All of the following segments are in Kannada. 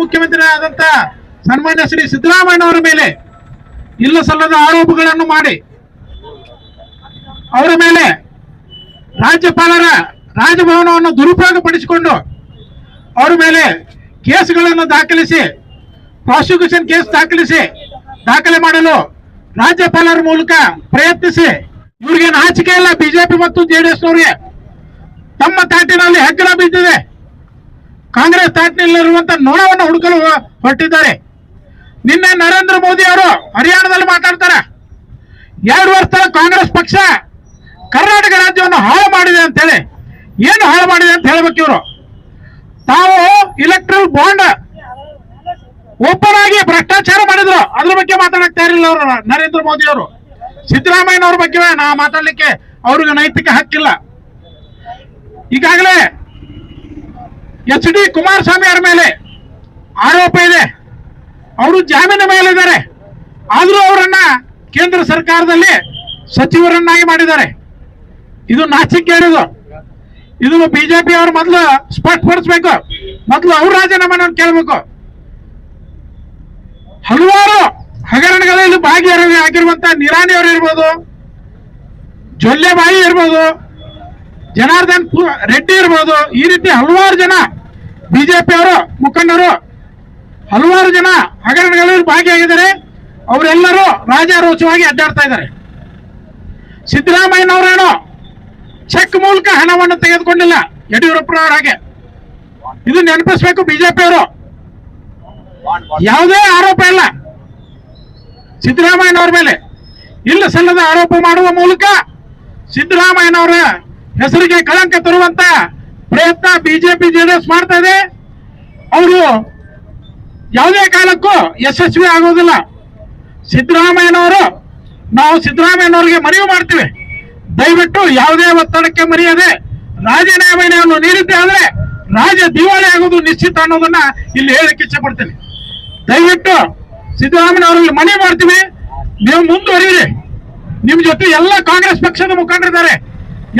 ಮುಖ್ಯಮಂತ್ರಿ ಆದಂತ ಸನ್ಮಾನ್ಯ ಶ್ರೀ ಸಿದ್ದರಾಮಯ್ಯ ಅವರ ಮೇಲೆ ಇಲ್ಲ ಸಲ್ಲದ ಆರೋಪಗಳನ್ನು ಮಾಡಿ ಅವರ ಮೇಲೆ ರಾಜ್ಯಪಾಲರ ರಾಜಭವನವನ್ನು ದುರುಪಯೋಗಪಡಿಸಿಕೊಂಡು ಅವರ ಮೇಲೆ ಕೇಸ್ಗಳನ್ನು ದಾಖಲಿಸಿ, ಪ್ರಾಸಿಕ್ಯೂಷನ್ ಕೇಸ್ ದಾಖಲಿಸಿ, ದಾಖಲೆ ಮಾಡಲು ರಾಜ್ಯಪಾಲರ ಮೂಲಕ ಪ್ರಯತ್ನಿಸಿ, ಇವರಿಗೆ ನಾಚಿಕೆ ಇಲ್ಲ ಬಿಜೆಪಿ ಮತ್ತು ಜೆಡಿಎಸ್ ನವರಿಗೆ ತಮ್ಮ ತಾಟಿನಲ್ಲಿ ಹೆಗ್ಗಣ ಬಿದ್ದಿದೆ. ಕಾಂಗ್ರೆಸ್ ಪ್ಯಾಟ್ನಲ್ಲಿರುವಂತ ನೋಣವನ್ನು ಹುಡುಕಲು ಹೊರಟಿದ್ದಾರೆ. ನಿನ್ನೆ ನರೇಂದ್ರ ಮೋದಿ ಅವರು ಹರಿಯಾಣದಲ್ಲಿ ಮಾತಾಡ್ತಾರೆ. ಎರಡು ವರ್ಷ ಕಾಂಗ್ರೆಸ್ ಪಕ್ಷ ಕರ್ನಾಟಕ ರಾಜ್ಯವನ್ನು ಹಾಳು ಮಾಡಿದೆ ಅಂತೇಳಿ ಏನು ಹಾಳು ಮಾಡಿದೆ ಅಂತ ಹೇಳ್ಬೇಕು ಇವರು? ತಾವು ಇಲೆಕ್ಟ್ರಲ್ ಬಾಂಡ್ ಓಪನ್ ಆಗಿ ಭ್ರಷ್ಟಾಚಾರ ಮಾಡಿದ್ರು. ಅದ್ರ ಬಗ್ಗೆ ಮಾತಾಡಕ್ ತಯಾರಿಲ್ಲ ಅವರು ನರೇಂದ್ರ ಮೋದಿ ಅವರು. ಸಿದ್ದರಾಮಯ್ಯನವ್ರ ಬಗ್ಗೆ ನಾ ಮಾತಾಡ್ಲಿಕ್ಕೆ ಅವ್ರಿಗೆ ನೈತಿಕ ಹಕ್ಕಿಲ್ಲ. ಈಗಾಗಲೇ ಎಚ್ ಡಿ ಕುಮಾರಸ್ವಾಮಿ ಅವರ ಮೇಲೆ ಆರೋಪ ಇದೆ. ಅವರು ಜಾಮೀನು ಮೇಲಿದ್ದಾರೆ. ಆದರೂ ಅವರನ್ನ ಕೇಂದ್ರ ಸರ್ಕಾರದಲ್ಲಿ ಸಚಿವರನ್ನಾಗಿ ಮಾಡಿದ್ದಾರೆ. ಇದು ನಾಚಿಕೆಗೇಡಿದು. ಇದು ಬಿಜೆಪಿ ಅವರು ಮೊದಲು ಸ್ಪಷ್ಟಪಡಿಸಬೇಕು. ಮೊದಲು ಅವ್ರ ರಾಜೀನಾಮೆಯನ್ನು ಕೇಳಬೇಕು. ಹಲವಾರು ಹಗರಣಗಳಲ್ಲಿ ಭಾಗಿಯಾಗಿರುವಂತಹ ನಿರಾಣಿ ಅವರು ಇರ್ಬೋದು, ಜೊಲ್ಲೆಬಾಯಿ ಇರ್ಬೋದು ಜನಾರ್ದನ್ ರೆಡ್ಡಿ ಇರ್ಬೋದು. ಈ ರೀತಿ ಹಲವಾರು ಜನ ಬಿಜೆಪಿ ಅವರು, ಮುಖಂಡರು ಹಲವಾರು ಜನ ಹಗರಣಗಳಲ್ಲಿ ಭಾಗಿಯಾಗಿದ್ದಾರೆ. ಅವರೆಲ್ಲರೂ ರಾಜಾರೋಚವಾಗಿ ಅಡ್ಡಾಡ್ತಾ ಇದ್ದಾರೆ. ಸಿದ್ದರಾಮಯ್ಯನವರೇನು ಚೆಕ್ ಮೂಲಕ ಹಣವನ್ನು ತೆಗೆದುಕೊಂಡಿಲ್ಲ. ಯಡಿಯೂರಪ್ಪನವರ ಹಾಗೆ. ಇದು ನೆನಪಿಸ್ಬೇಕು ಬಿಜೆಪಿ ಅವರು. ಯಾವುದೇ ಆರೋಪ ಇಲ್ಲ. ಸಿದ್ದರಾಮಯ್ಯನವರ ಮೇಲೆ ಇಲ್ಲ ಸಲ್ಲದ ಆರೋಪ ಮಾಡುವ ಮೂಲಕ ಸಿದ್ದರಾಮಯ್ಯನವರ ಹೆಸರಿಗೆ ಕಳಂಕ ತರುವಂತ ಪ್ರಯತ್ನ ಬಿಜೆಪಿ ಜೆಡಿಎಸ್ ಮಾಡ್ತಾ ಇದೆ. ಅವರು ಯಾವುದೇ ಕಾಲಕ್ಕೂ ಯಶಸ್ವಿ ಆಗೋದಿಲ್ಲ. ಸಿದ್ದರಾಮಯ್ಯನವರು, ನಾವು ಸಿದ್ದರಾಮಯ್ಯನವರಿಗೆ ಮನವಿ ಮಾಡ್ತೀವಿ. ದಯವಿಟ್ಟು ಯಾವುದೇ ಒತ್ತಡಕ್ಕೆ ಮರೆಯದೆ ರಾಜೀನಾಮೆಯನ್ನು ನೀಡಿದ್ದೆ ಆದರೆ ರಾಜ ದಿವಾಳಿ ಆಗೋದು ನಿಶ್ಚಿತ ಅನ್ನೋದನ್ನ ಇಲ್ಲಿ ಹೇಳಕ್ಕೆ ಇಚ್ಛೆ ಪಡ್ತೀನಿ ದಯವಿಟ್ಟು ಸಿದ್ದರಾಮಯ್ಯನವರಲ್ಲಿ ಮನವಿ ಮಾಡ್ತೀವಿ. ನೀವು ಮುಂದುವರಿಯಿರಿ. ನಿಮ್ ಜೊತೆ ಎಲ್ಲ ಕಾಂಗ್ರೆಸ್ ಪಕ್ಷದ ಮುಖಂಡರಿದ್ದಾರೆ.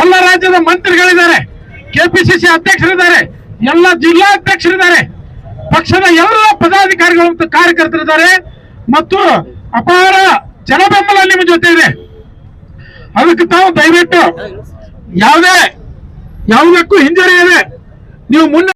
ಎಲ್ಲ ರಾಜ್ಯದ ಮಂತ್ರಿಗಳಿದ್ದಾರೆ, ಕೆಪಿಸಿಸಿ ಅಧ್ಯಕ್ಷರಿದ್ದಾರೆ, ಎಲ್ಲ ಅಧ್ಯಕ್ಷರಿದ್ದಾರೆ. ಪಕ್ಷದ ಎಲ್ಲ ಪದಾಧಿಕಾರಿಗಳು ಮತ್ತು ಕಾರ್ಯಕರ್ತರಿದ್ದಾರೆ ಮತ್ತು ಅಪಾರ ಜನಬೆಂಬಲ ನಿಮ್ಮ ಜೊತೆ ಇದೆ. ಅದಕ್ಕೆ ತಾವು ದಯವಿಟ್ಟು ಯಾವುದೇ ಯಾವುದಕ್ಕೂ ಹಿಂಜರಿಯದೆ ನೀವು ಮುನ್ನ